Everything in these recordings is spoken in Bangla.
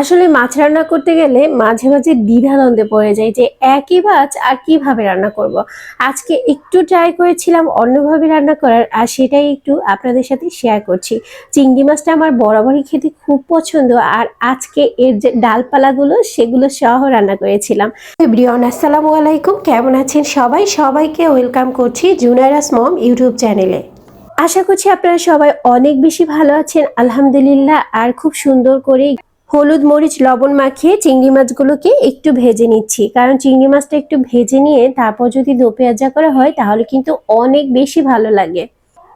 আসলে মাছ রান্না করতে গেলে মাঝে মাঝে দ্বিধাদ্বন্দ্বে পড়ে যায় যে একই মাছ আর কীভাবে রান্না করব। আজকে একটু ট্রাই করেছিলাম অন্যভাবে রান্না করার, আর সেটাই একটু আপনাদের সাথে শেয়ার করছি। চিংড়ি মাছটা আমার বরাবরই খেতে খুব পছন্দ, আর আজকে এর যে ডালপালাগুলো সেগুলো সহ রান্না করেছিলাম। ব্রিয়ন আসসালামু আলাইকুম। কেমন আছেন সবাই? সবাইকে ওয়েলকাম করছি জুনাইরাস মম ইউটিউব চ্যানেলে আশা করছি আপনারা সবাই অনেক বেশি ভালো আছেন, আলহামদুলিল্লাহ, আর খুব সুন্দর করে হলুদ মরিচ, লবণ মাখিয়ে চিংড়ি মাছগুলোকে একটু ভেজে নিচ্ছি। কারণ চিংড়ি মাছটা একটু ভেজে নিয়ে তারপর যদি দো পেঁয়াজা করা হয়, তাহলে কিন্তু অনেক বেশি ভালো লাগে।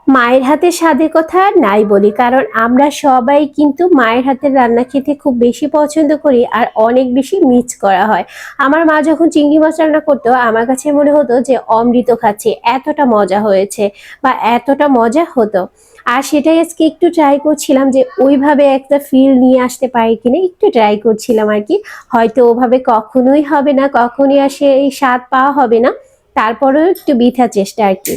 মায়ের হাতের স্বাদের কথা নাই বলি, কারণ আমরা সবাই কিন্তু মায়ের হাতের রান্না খেতে খুব বেশি পছন্দ করি আর অনেক বেশি মিস করা হয়। আমার মা যখন চিংড়ি মাছ রান্না করতো, আমার কাছে মনে হতো যে অমৃত খাচ্ছে, এতটা মজা হয়েছে বা এতটা মজা হতো। আর সেটাই আজকে একটু ট্রাই করছিলাম যে ওইভাবে একটা ফিল নিয়ে আসতে পারি কিনা, একটু ট্রাই করছিলাম আর কি। হয়তো ওভাবে কখনোই হবে না, কখনই আর সেই স্বাদ পাওয়া হবে না। তারপরেও একটু বৃথা চেষ্টা আর কি।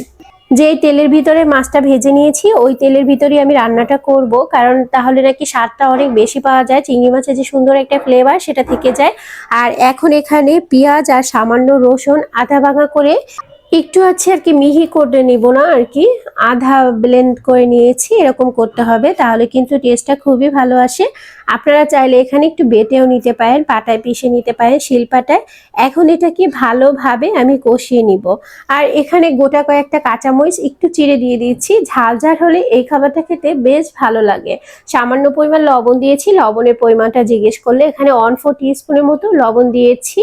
যে তেলের ভিতরে মাছটা ভেজে নিয়েছি, ওই তেলের ভিতরেই আমি রান্নাটা করব। কারণ তাহলে নাকি স্বাদটা অনেক বেশি পাওয়া যায়। চিংড়ি মাছের যে সুন্দর একটা ফ্লেভার সেটা থেকে যায়। আর এখন এখানে পেঁয়াজ আর সামান্য রসুন আধা ভাঙা করে একটু আছে আর কি, মিহি করে নিব না আর কি। আধা ব্লেন্ড করে নিয়েছি, এরকম করতে হবে, তাহলে কিন্তু টেস্টটা খুবই ভালো আসে। আপনারা চাইলে এখানে একটু বেটেও নিতে পারেন, পাটায় পিষে নিতে পারেন, শিলপাটায়। এখন এটাকে ভালোভাবে আমি কষিয়ে নিব। আর এখানে গোটা কয়েকটা কাঁচামরিচ একটু চিড়ে দিয়ে দিচ্ছি ঝাল ঝাল হলে এই খাবারটা খেতে বেশ ভালো লাগে। সামান্য পরিমাণ লবণ দিয়েছি, লবণের পরিমাণটা জিজ্ঞেস করলে এখানে ওয়ান ফোর স্পুনের মতো লবণ দিয়েছি।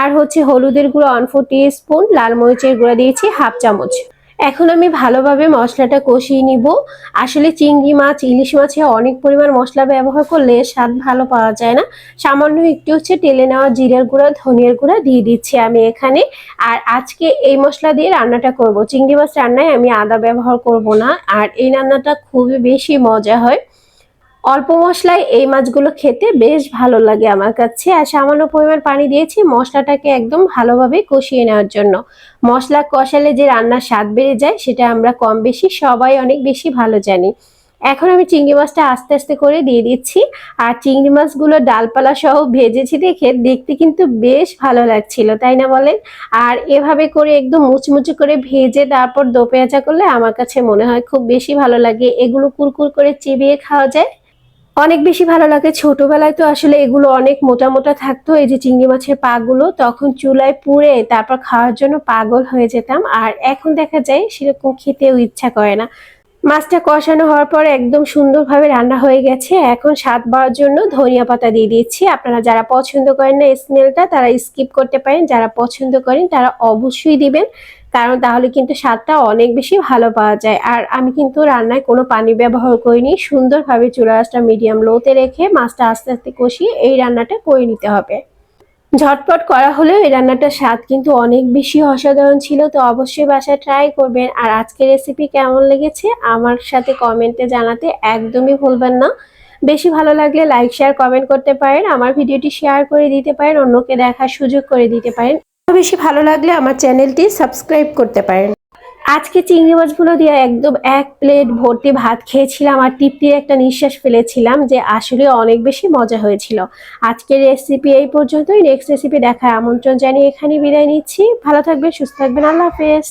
আর হচ্ছে হলুদের গুঁড়ো ওয়ান ফোর স্পুন লাল মরিচের গুঁড়া দিয়েছি হাফ চামচ। এখন আমি ভালোভাবে মশলাটা কষিয়ে নিব। আসলে চিংড়ি মাছ, ইলিশ মাছে অনেক পরিমাণ মশলা ব্যবহার করলে স্বাদ ভালো পাওয়া যায় না। সামান্য একটু হচ্ছে তেলে নেওয়া জিরার গুঁড়া, ধনিয়ার গুঁড়া দিয়ে দিচ্ছি আমি এখানে। আর আজকে এই মশলা দিয়ে রান্নাটা করব। চিংড়ি মাছ রান্নায় আমি আদা ব্যবহার করব না। আর এই রান্নাটা খুবই বেশি মজা হয়। অল্প মশলায় এই মাছগুলো খেতে বেশ ভালো লাগে আমার কাছে। আর সামান্য পরিমাণ পানি দিয়েছি মশলাটাকে একদম ভালোভাবে কষিয়ে নেওয়ার জন্য। মশলা কষালে যে রান্নার স্বাদ বেড়ে যায় সেটা আমরা কম বেশি, সবাই অনেক বেশি ভালো জানি। এখন আমি চিংড়ি মাছটা আস্তে আস্তে করে দিয়ে দিচ্ছি। আর চিংড়ি মাছগুলো ডালপালা সহ ভেজেছি দেখে দেখতে কিন্তু বেশ ভালো লাগছিল, তাই না বলেন? আর এভাবে করে একদম মুচমুচে করে ভেজে তারপর দো পেঁয়াজা করলে আমার কাছে মনে হয় খুব বেশি ভালো লাগে। এগুলো কুরকুর করে চিবিয়ে খাওয়া যায়। অনেক বেশি ভালো লাগে। ছোটবেলায় তো আসলে এগুলো অনেক মোটা মোটা থাকতো, এই যে চিংড়ি মাছের পাগুলো। তখন চুলায় পুড়ে তারপর খাওয়ার জন্য পাগল হয়ে যেতাম। আর এখন দেখা যায় সেরকম খেতেও ইচ্ছা করে না। মাছটা কষানো হওয়ার পর একদম সুন্দরভাবে রান্না হয়ে গেছে। এখন স্বাদ বাড়ার জন্য ধনিয়া পাতা দিয়ে দিচ্ছি আপনারা যারা পছন্দ করেন না স্মেলটা তারা স্কিপ করতে পারেন। যারা পছন্দ করেন, তারা অবশ্যই দিবেন। কারণ তাহলে কিন্তু স্বাদটা অনেক বেশি ভালো পাওয়া যায়। আর আমি কিন্তু রান্নায় কোনো পানি ব্যবহার করিনি। সুন্দরভাবে চুলা আঁচটা মিডিয়াম লোতে রেখে মাছটা আস্তে আস্তে কষিয়ে এই রান্নাটা করে নিতে হবে। ঝটপট করা হলেও এই রান্নাটার স্বাদ কিন্তু অনেক বেশি অসাধারণ ছিল, তো অবশ্যই বাসায় ট্রাই করবেন। আর আজকের রেসিপি কেমন লেগেছে আমার সাথে কমেন্টে জানাতে একদমই ভুলবেন না। বেশি ভালো লাগলে লাইক শেয়ার কমেন্ট করতে পারেন। আমার ভিডিওটি শেয়ার করে দিতে পারেন, অন্যকে দেখার সুযোগ করে দিতে পারেন। বেশি ভালো লাগলে আমার চ্যানেলটি সাবস্ক্রাইব করতে পারেন। আজকে চিংড়ি মাছগুলো দিয়ে একদম এক প্লেট ভর্তি ভাত খেয়েছিলাম আর তৃপ্তির একটা নিঃশ্বাস ফেলেছিলাম যে আসলে অনেক বেশি মজা হয়েছিল। আজকের রেসিপি এই পর্যন্তই। নেক্সট রেসিপি দেখার আমন্ত্রণ জানিয়ে এখানে বিদায় নিচ্ছি। ভালো থাকবেন, সুস্থ থাকবেন। আল্লাহ হাফেজ।